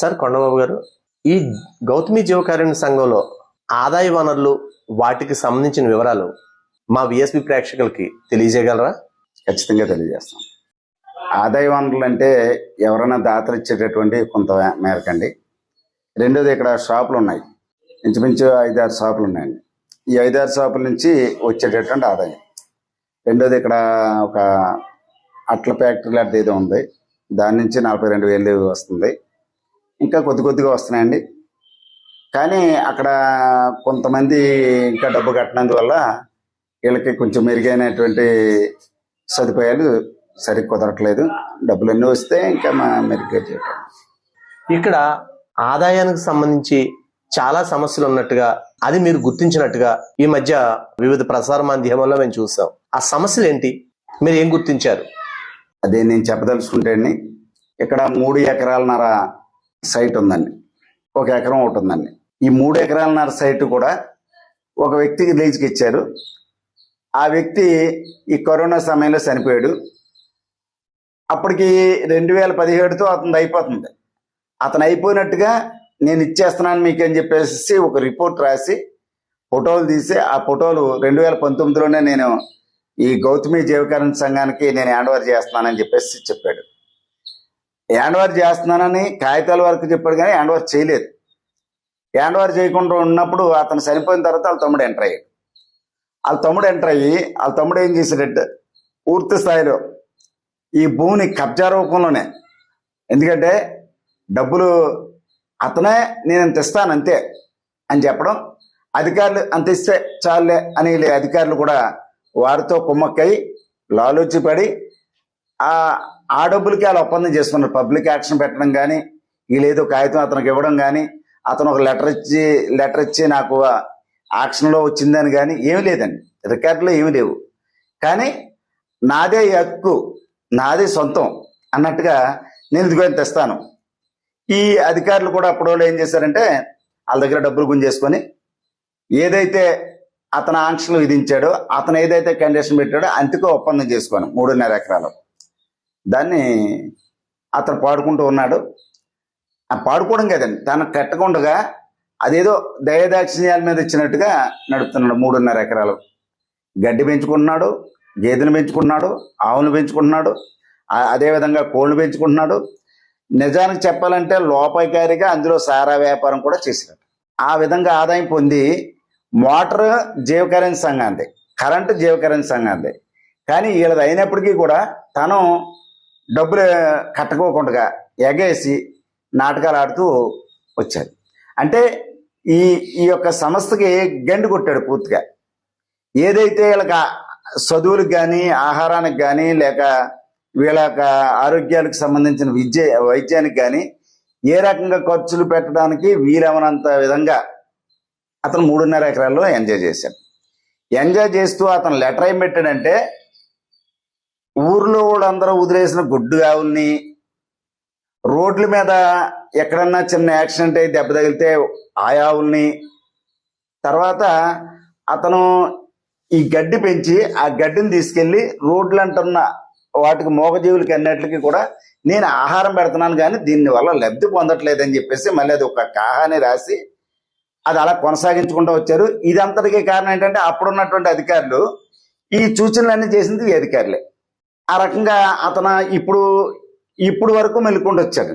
Sir Kondababu గారు ఈ గౌతమి జీవకారుణ్య సంఘంలో ఆదాయ వనరులు వాటికి సంబంధించిన వివరాలు మా విఎస్పి ప్రేక్షకులకి తెలియజేయగలరా? ఖచ్చితంగా తెలియజేస్తాం. ఆదాయ వనరులు అంటే ఎవరైనా దాతలు ఇచ్చేటటువంటి కొంత మేరకండి. రెండోది ఇక్కడ షాపులు ఉన్నాయి. ఇంచుమించు ఐదారు షాపులు ఉన్నాయండి. ఈ ఐదారు షాపుల నుంచి వచ్చేటటువంటి ఆదాయం. రెండోది ఇక్కడ ఒక అట్ల ఫ్యాక్టరీ లాంటిది ఏదో ఉంది. దాని నుంచి నలభై రెండు వేలు వస్తుంది. ఇంకా కొద్ది కొద్దిగా వస్తున్నాయండి. కానీ అక్కడ కొంతమంది ఇంకా డబ్బు కట్టినందువల్ల వీళ్ళకి కొంచెం మెరుగైనటువంటి సదుపాయాలు సరిగ్గా కుదరట్లేదు. డబ్బులు ఎన్నో వస్తే ఇంకా మా మెరుగ్గా చేయటం ఇక్కడ ఆదాయానికి సంబంధించి చాలా సమస్యలు ఉన్నట్టుగా అది మీరు గుర్తించినట్టుగా ఈ మధ్య వివిధ ప్రసార మాధ్యమాల్లో మేము చూసాం. ఆ సమస్యలు ఏంటి? మీరు ఏం గుర్తించారు? అదే నేను చెప్పదలుచుకుంటే అండి ఇక్కడ మూడు ఎకరాలన్నర సైట్ ఉందండి. ఒక ఎకరం ఒకటి ఉందండి. ఈ మూడు ఎకరాలన్నర సైట్ కూడా ఒక వ్యక్తికి లీజుకి ఇచ్చారు. ఆ వ్యక్తి ఈ కరోనా సమయంలో చనిపోయాడు. అప్పటికి రెండు వేల పదిహేడుతో అతను అయిపోతుంది. అతను అయిపోయినట్టుగా నేను ఇచ్చేస్తున్నాను మీకు అని చెప్పేసి ఒక రిపోర్ట్ రాసి ఫోటోలు తీసి ఆ ఫోటోలు రెండు వేల పంతొమ్మిదిలోనే నేను ఈ గౌతమి జీవకరణ సంఘానికి నేను హ్యాండ్ ఓవర్ చేస్తున్నానని చెప్పేసి చెప్పాడు. హ్యాండ్ ఓవర్ చేస్తున్నానని కాగితాల వరకు చెప్పాడు కానీ హ్యాండ్ ఓవర్ చేయలేదు. హ్యాండ్ ఓవర్ చేయకుండా ఉన్నప్పుడు అతను చనిపోయిన తర్వాత వాళ్ళ తమ్ముడు ఎంటర్ అయ్యాడు. వాళ్ళ తమ్ముడు ఎంటర్ అయ్యి వాళ్ళ తమ్ముడు ఏం చేశాడంటే పూర్తి స్థాయిలో ఈ భూమిని కబ్జా రూపంలోనే ఎందుకంటే డబ్బులు అతనే నేను అంత ఇస్తాను అంతే అని చెప్పడం అధికారులు అంత ఇస్తే చాలే అని అధికారులు కూడా వారితో కుమ్మక్కై లాలోచిపడి ఆ ఆ డబ్బులకి వాళ్ళు ఒప్పందం చేసుకున్నారు. పబ్లిక్ యాక్షన్ పెట్టడం కానీ వీళ్ళేదో కాగితం అతనికి ఇవ్వడం కానీ అతను ఒక లెటర్ ఇచ్చి లెటర్ ఇచ్చి నాకు యాక్షన్లో వచ్చిందని కానీ ఏమీ లేదండి. రికార్డులో ఏమీ లేవు. కానీ నాదే ఈ హక్కు నాదే సొంతం అన్నట్టుగా నేను ఇదిగో తెస్తాను. ఈ అధికారులు కూడా అప్పుడు వాళ్ళు ఏం చేశారంటే వాళ్ళ దగ్గర డబ్బులు గుంజేసుకొని ఏదైతే అతను ఆంక్షలు విధించాడో అతను ఏదైతే కండిషన్ పెట్టాడో అంతకో ఒప్పందం చేసుకోను మూడున్నర ఎకరాలు. దాన్ని అతను పాడుకుంటూ ఉన్నాడు. ఆ పాడుకోవడం కదండి తను కట్టకుండా అదేదో దయదాక్షిణ్యాల మీద ఇచ్చినట్టుగా నడుపుతున్నాడు మూడున్నర ఎకరాలు. గడ్డి పెంచుకుంటున్నాడు గేదెలు పెంచుకుంటున్నాడు ఆవులు పెంచుకుంటున్నాడు అదేవిధంగా కోళ్ళు పెంచుకుంటున్నాడు. నిజానికి చెప్పాలంటే లోపాయికారిగా అందులో సారా వ్యాపారం కూడా చేశాడు. ఆ విధంగా ఆదాయం పొంది మోటార్ జీవకరెన్సీ సంఘాంది కరెంటు జీవకరెన్సీ సంఘాంది కానీ వీళ్ళది అయినప్పటికీ కూడా తను డబ్బులు కట్టుకోకుండా ఎగేసి నాటకాలు ఆడుతూ వచ్చారు అంటే ఈ ఈ యొక్క సంస్థకి గండి కొట్టాడు పూర్తిగా. ఏదైతే వీళ్ళకి చదువులకు కానీ ఆహారానికి కానీ లేక వీళ్ళ యొక్క ఆరోగ్యాలకు సంబంధించిన విద్య వైద్యానికి కానీ ఏ రకంగా ఖర్చులు పెట్టడానికి వీలవనంత విధంగా అతను మూడున్నర ఎకరాల్లో ఎంజాయ్ చేశాడు. ఎంజాయ్ చేస్తూ అతను లెటర్ ఏం పెట్టాడంటే ఊర్లో వాళ్ళందరూ వదిలేసిన గుడ్డు ఆవుల్ని రోడ్ల మీద ఎక్కడన్నా చిన్న యాక్సిడెంట్ అయి దెబ్బ తగిలితే ఆయావుల్ని తర్వాత అతను ఈ గడ్డి పెంచి ఆ గడ్డిని తీసుకెళ్ళి రోడ్లు అంటున్న వాటికి మోగజీవులకి అన్నిటికి కూడా నేను ఆహారం పెడుతున్నాను కానీ దీని వల్ల లబ్ధి పొందట్లేదని చెప్పేసి మళ్ళీ అది ఒక కాహాని రాసి అది అలా కొనసాగించుకుంటూ వచ్చారు. ఇదంతటికీ కారణం ఏంటంటే అప్పుడున్నటువంటి అధికారులు ఈ సూచనలన్నీ చేసింది ఈ అధికారులే. ఆ రకంగా అతను ఇప్పుడు ఇప్పుడు వరకు మెలుకుంటూ వచ్చాడు.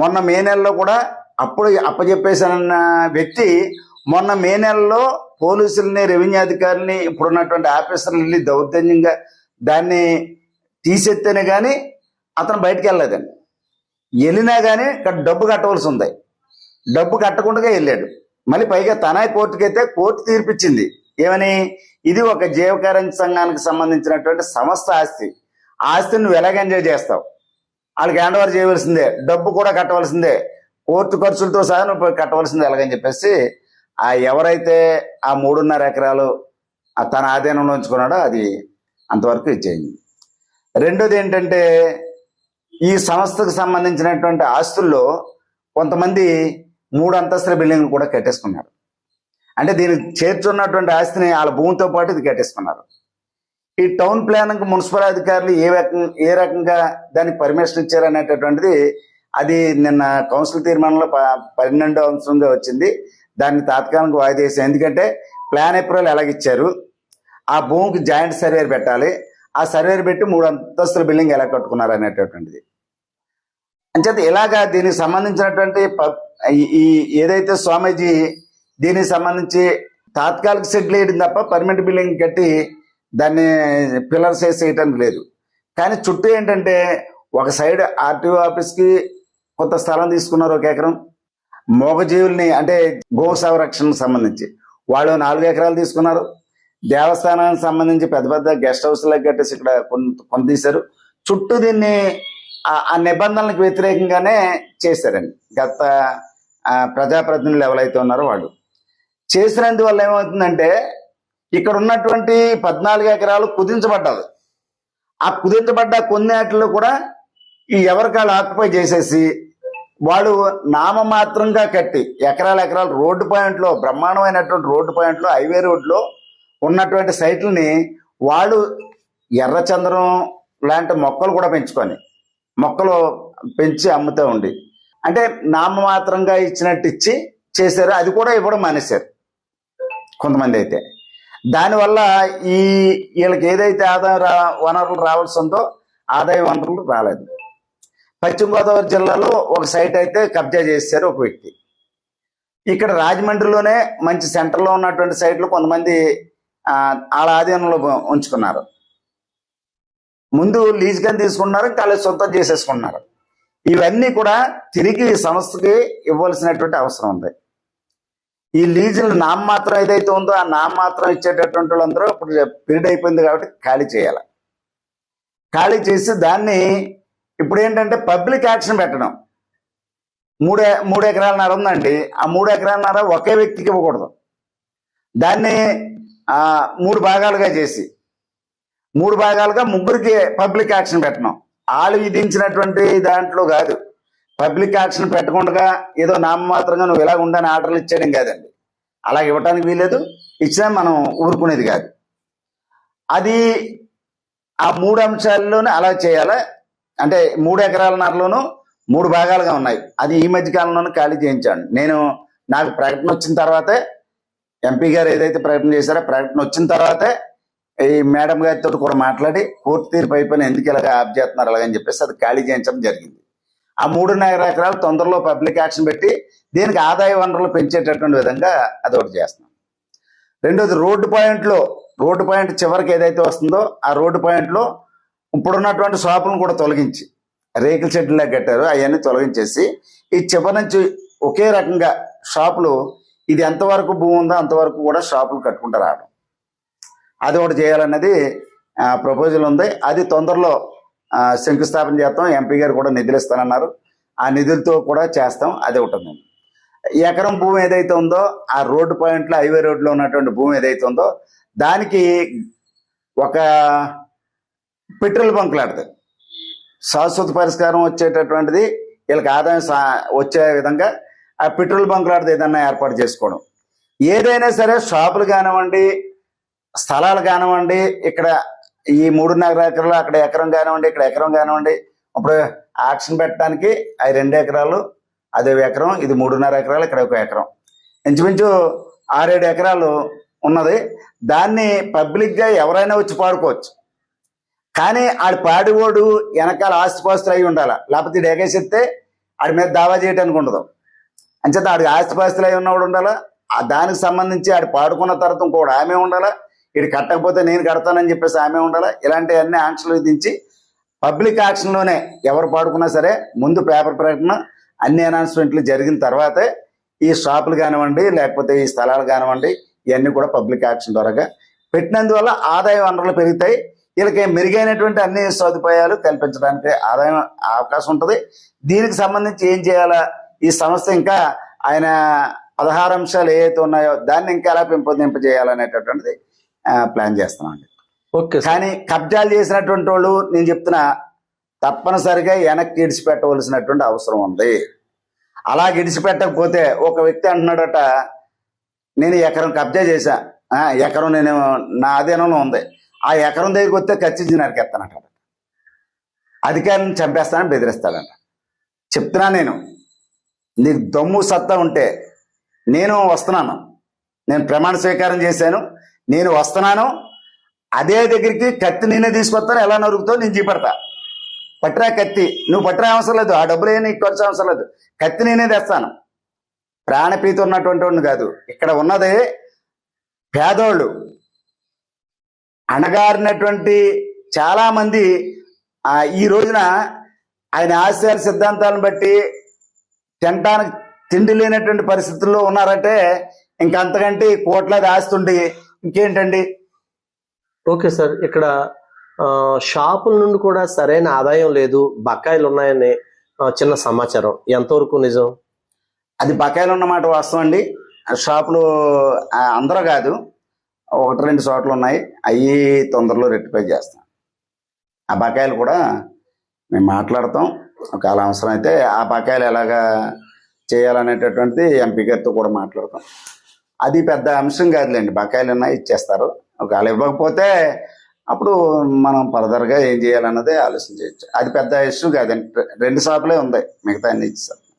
మొన్న మే నెలలో కూడా అప్పుడు అప్పచెప్పేశానన్న వ్యక్తి మొన్న మే నెలలో పోలీసుల్ని రెవెన్యూ అధికారుల్ని ఇప్పుడున్నటువంటి ఆఫీసర్లు వెళ్ళి దౌర్జన్యంగా దాన్ని తీసెత్తేనే కానీ అతను బయటికి వెళ్ళలేదండి. వెళ్ళినా కానీ ఇక్కడ డబ్బు కట్టవలసి ఉంది. డబ్బు కట్టకుండా వెళ్ళాడు. మళ్ళీ పైగా తనే కోర్టుకి అయితే కోర్టు తీర్పిచ్చింది. ఏమని? ఇది ఒక జీవకారణ్య సంఘానికి సంబంధించినటువంటి సంస్థ ఆస్తి. ఆస్తిని నువ్వు ఎలాగ ఎంజాయ్ చేస్తావు? వాళ్ళకి హ్యాండ్ ఓవర్ చేయవలసిందే డబ్బు కూడా కట్టవలసిందే కోర్టు ఖర్చులతో సహా నువ్వు కట్టవలసిందే ఎలాగని చెప్పేసి ఆ ఎవరైతే ఆ మూడున్నర ఎకరాలు ఆ తన ఆధీనంలో ఉంచుకున్నాడో అది అంతవరకు ఇచ్చేయండి. రెండోది ఏంటంటే ఈ సంస్థకు సంబంధించినటువంటి ఆస్తుల్లో కొంతమంది మూడు అంతస్తుల బిల్డింగ్ కూడా కట్టేసుకున్నారు. అంటే దీనికి చేర్చున్నటువంటి ఆస్తిని వాళ్ళ భూమితో పాటు ఇది కట్టేసుకున్నారు. ఈ టౌన్ ప్లానింగ్ మున్సిపల్ అధికారులు ఏ రకం ఏ రకంగా దానికి పర్మిషన్ ఇచ్చారనేటటువంటిది అది నిన్న కౌన్సిల్ తీర్మానంలో ప- పన్నెండో అంశంగా వచ్చింది. దాన్ని తాత్కాలిక వాయిదా వేసాం ఎందుకంటే ప్లాన్ అప్రూవల్ ఎలాగిచ్చారు? ఆ భూమికి జాయింట్ సర్వేర్ పెట్టాలి. ఆ సర్వేర్ పెట్టి మూడు అంతస్తుల బిల్డింగ్ ఎలా కట్టుకున్నారు అనేటటువంటిది. అంచేత ఇలాగా దీనికి సంబంధించినటువంటి ప- ఈ- ఈ ఏదైతే స్వామీజీ దీనికి సంబంధించి తాత్కాలిక సెటిల్ వేయడం తప్ప పర్మనెంట్ బిల్డింగ్ కట్టి దాన్ని పిల్లర్స్ వేసి వేయటానికి లేదు. కానీ చుట్టూ ఏంటంటే ఒక సైడ్ ఆర్టీఓ ఆఫీస్కి కొంత స్థలం తీసుకున్నారు ఒక ఎకరం. మోగజీవుల్ని అంటే గో సంరక్షణకు సంబంధించి వాళ్ళు నాలుగు ఎకరాలు తీసుకున్నారు. దేవస్థానానికి సంబంధించి పెద్ద పెద్ద గెస్ట్ హౌస్లకు కట్టేసి ఇక్కడ కొంత కొంత తీశారు. చుట్టూ దీన్ని ఆ- నిబంధనలకు వ్యతిరేకంగానే చేశారండి. గత ప్రజాప్రతినిధులు ఎవరైతే ఉన్నారో వాళ్ళు. చేసినందువల్ల ఏమవుతుందంటే ఇక్కడ ఉన్నటువంటి పద్నాలుగు ఎకరాలు కుదించబడ్డది ఆ కుదించబడ్డ కొన్ని వాటిలో కూడా ఈ ఎవరికాళ్ళు ఆక్యుపై చేసేసి వాళ్ళు నామమాత్రంగా కట్టి ఎకరాల ఎకరాలు రోడ్డు పాయింట్లో బ్రహ్మాండమైనటువంటి రోడ్డు పాయింట్లో హైవే రోడ్లో ఉన్నటువంటి సైట్లని వాళ్ళు ఎర్రచంద్రం లాంటి మొక్కలు కూడా పెంచుకొని మొక్కలు పెంచి అమ్ముతూ ఉండి. అంటే నామమాత్రంగా ఇచ్చినట్టు ఇచ్చి చేశారు. అది కూడా ఇవ్వడం మానేశారు కొంతమంది అయితే. దానివల్ల ఈ వీళ్ళకి ఏదైతే ఆదాయం రా వనరులు రావాల్సి ఉందో ఆదాయ వనరులు రాలేదు. పశ్చిమ గోదావరి జిల్లాలో ఒక సైట్ అయితే కబ్జా చేశారు ఒక వ్యక్తి. ఇక్కడ రాజమండ్రిలోనే మంచి సెంటర్లో ఉన్నటువంటి సైట్లు కొంతమంది వాళ్ళ ఆధీనంలో ఉంచుకున్నారు. ముందు లీజ్ కింద తీసుకున్నారు ఇంకా సొంతం చేసేసుకున్నారు. ఇవన్నీ కూడా తిరిగి సంస్థకి ఇవ్వాల్సినటువంటి అవసరం ఉంది. ఈ లీజులు నామమాత్రం ఏదైతే ఉందో ఆ నామమాత్రం ఇచ్చేటటువంటి వాళ్ళందరూ ఇప్పుడు పీరియడ్ అయిపోయింది కాబట్టి ఖాళీ చేయాలి. ఖాళీ చేసి దాన్ని ఇప్పుడు ఏంటంటే పబ్లిక్ యాక్షన్ పెట్టడం. మూడు మూడు ఎకరాలన్నర ఉందండి. ఆ మూడు ఎకరాలన్నర ఒకే వ్యక్తికి ఇవ్వకూడదు. దాన్ని మూడు భాగాలుగా చేసి. మూడు భాగాలుగా ముగ్గురికి పబ్లిక్ యాక్షన్ పెట్టడం. వాళ్ళు విధించినటువంటి దాంట్లో కాదు. పబ్లిక్ యాక్షన్ పెట్టకుండా ఏదో నామమాత్రంగా నువ్వు ఇలా ఉండని ఆర్డర్లు ఇచ్చేయడం కాదండి. అలా ఇవ్వటానికి వీలేదు ఇచ్చినా మనం ఊరుకునేది కాదు. అది ఆ మూడు అంశాల్లోనే అలా చేయాలి? అంటే మూడు ఎకరాల నరలోనూ మూడు భాగాలుగా ఉన్నాయి. అది ఈ మధ్య కాలంలోనే ఖాళీ చేయించాను. నేను నాకు ప్రకటన వచ్చిన తర్వాతే ఎంపీ గారు ఏదైతే ప్రకటన చేశారో ప్రకటన వచ్చిన తర్వాతే ఈ మేడం గారితో కూడా మాట్లాడి కోర్టు తీర్పు అయిపోయిన ఎందుకు ఇలాగ ఆప్ చేస్తున్నారు అలాగని చెప్పేసి అది ఖాళీ చేయించడం జరిగింది. ఆ మూడున్నర ఎకరాలు తొందరలో పబ్లిక్ యాక్షన్ పెట్టి దీనికి ఆదాయ వనరులు పెంచేటటువంటి విధంగా అది ఒకటి చేస్తున్నాం. రెండోది రోడ్డు పాయింట్లో రోడ్డు పాయింట్ చివరికి ఏదైతే వస్తుందో ఆ రోడ్డు పాయింట్లో ఇప్పుడున్నటువంటి షాపులను కూడా తొలగించి రేకుల షెడ్లా కట్టారు అవన్నీ తొలగించేసి ఈ చివరి నుంచి ఒకే రకంగా షాపులు ఇది ఎంతవరకు భూమి ఉందో అంతవరకు కూడా షాపులు కట్టుకుంటూ రావడం. అది ఒకటి చేయాలన్నది ప్రపోజల్ ఉంది. అది తొందరలో శంకుస్థాపన చేస్తాం ఎంపీ గారు కూడా నిధులు ఇస్తానన్నారు ఆ నిధులతో కూడా చేస్తాం అది ఒకటి ఎకరం భూమి ఏదైతే ఉందో ఆ రోడ్డు పాయింట్లో హైవే రోడ్లో ఉన్నటువంటి భూమి ఏదైతే ఉందో దానికి ఒక పెట్రోల్ బంక్ లాంటిది. శాశ్వత పరిష్కారం వచ్చేటటువంటిది వీళ్ళకి ఆదాయం సా- వచ్చే విధంగా ఆ పెట్రోల్ బంక్ లాంటిది ఏదన్నా ఏర్పాటు చేసుకోవడం. ఏదైనా సరే షాపులు కానివ్వండి స్థలాలు కానివ్వండి ఇక్కడ ఈ మూడున్నర ఎకరాలు అక్కడ ఎకరం కానివ్వండి ఇక్కడ ఎకరం కానివ్వండి ఇప్పుడు ఆక్షన్ పెట్టడానికి అవి రెండు ఎకరాలు అదే ఎకరం ఇది మూడున్నర ఎకరాలు ఇక్కడ ఒక ఎకరం. ఇంచుమించు ఆరేడు ఎకరాలు ఉన్నది. దాన్ని పబ్లిక్గా ఎవరైనా వచ్చి పాడుకోవచ్చు. కానీ ఆడి పాడివాడు వెనకాల ఆస్తిపాస్తులు అయి ఉండాలి? లేకపోతే ఈడు ఎగేసిస్తే ఆడి మీద దావా చేయడానికి ఉండదు. అంచేత ఆడికి ఆస్తిపాస్తులు అయి ఉన్నవాడు ఉండాలా? ఆ దానికి సంబంధించి ఆడు పాడుకున్న తర్వాత ఇంకోటి ఆమె ఉండాలా? ఇటు కట్టకపోతే నేను కడతానని చెప్పేసి ఆమె ఉండాలా? ఇలాంటివన్నీ ఆంక్షలు విధించి పబ్లిక్ యాక్షన్లోనే ఎవరు పాడుకున్నా సరే ముందు పేపర్ ప్రకటన అన్ని అనౌన్స్మెంట్లు జరిగిన తర్వాతే ఈ షాపులు కానివ్వండి లేకపోతే ఈ స్థలాలు కానివ్వండి ఇవన్నీ కూడా పబ్లిక్ యాక్షన్ ద్వారా పెట్టినందువల్ల ఆదాయ వనరులు పెరుగుతాయి. వీళ్ళకి మెరుగైనటువంటి అన్ని సదుపాయాలు కల్పించడానికి ఆదాయం అవకాశం ఉంటుంది. దీనికి సంబంధించి ఏం చేయాలా? ఈ సంస్థ ఇంకా ఆయన పదహారు అంశాలు ఏవైతే ఉన్నాయో దాన్ని ఇంకా ఎలా పెంపొందింపజేయాలనేటటువంటిది ప్లాన్ చేస్తున్నాం అండి ఓకే కానీ కబ్జాలు చేసినటువంటి వాళ్ళు నేను చెప్తున్నా తప్పనిసరిగా వెనక్కి ఇడిచిపెట్టవలసినటువంటి అవసరం ఉంది. అలా ఇడిచిపెట్టకపోతే ఒక వ్యక్తి అంటున్నాడట నేను ఎకరం కబ్జా చేశా. ఎకరం నేను నా ఆధీనంలో ఉంది. ఆ ఎకరం దగ్గరికి వస్తే ఖచ్చితంగా నరికేస్తానట అధికారిని చంపేస్తానని బెదిరిస్తాడంట. చెప్తున్నా నేను నీకు దమ్ము సత్తా ఉంటే నేను వస్తున్నాను. నేను ప్రమాణ స్వీకారం చేశాను. నేను వస్తున్నాను అదే దగ్గరికి కత్తి నేనే తీసుకొస్తాను ఎలా నరుకుతావు నేను చూపెడతా పట్రా కత్తి నువ్వు పట్రా అవసరం లేదు ఆ డబ్బులు ఏమి ఖర్చు అవసరం లేదు. కత్తి నేనే తెస్తాను. ప్రాణప్రీతి ఉన్నటువంటి వాడిని కాదు. ఇక్కడ ఉన్నది పేదోళ్ళు. అణగారినటువంటి చాలామంది ఈ రోజున ఆయన ఆశయాల సిద్ధాంతాలను బట్టి తినటానికి తిండి లేనటువంటి పరిస్థితుల్లో ఉన్నారంటే ఇంకంతకంటే కోట్లాది ఆస్తుండి ఇంకేంటండి? ఓకే సార్ ఇక్కడ షాపుల నుండి కూడా సరైన ఆదాయం లేదు బకాయిలు ఉన్నాయని చిన్న సమాచారం. ఎంతవరకు నిజం? అది బకాయిలు ఉన్నమాట వాస్తవం అండి. ఆ షాపులు అందరూ కాదు ఒకటి రెండు చోట్ల ఉన్నాయి. అవి తొందరలో రెక్టిఫై చేస్తాం. ఆ బకాయిలు కూడా మేము మాట్లాడతాం. ఒకవేళ అవసరం అయితే ఆ బకాయిలు ఎలాగా చేయాలనేటటువంటిది ఎంపీ గారితో కూడా మాట్లాడతాం. అది పెద్ద అంశం కాదులేండి. బకాయిలు ఉన్నాయి ఇచ్చేస్తారు. ఒకవేళ ఇవ్వకపోతే అప్పుడు మనం ఫర్దర్గా ఏం చేయాలన్నదే ఆలోచన చేయొచ్చు. అది పెద్ద ఇష్యూ కాదండి. రెండు షాపులే ఉంది. మిగతా అన్ని ఇచ్చేస్తారు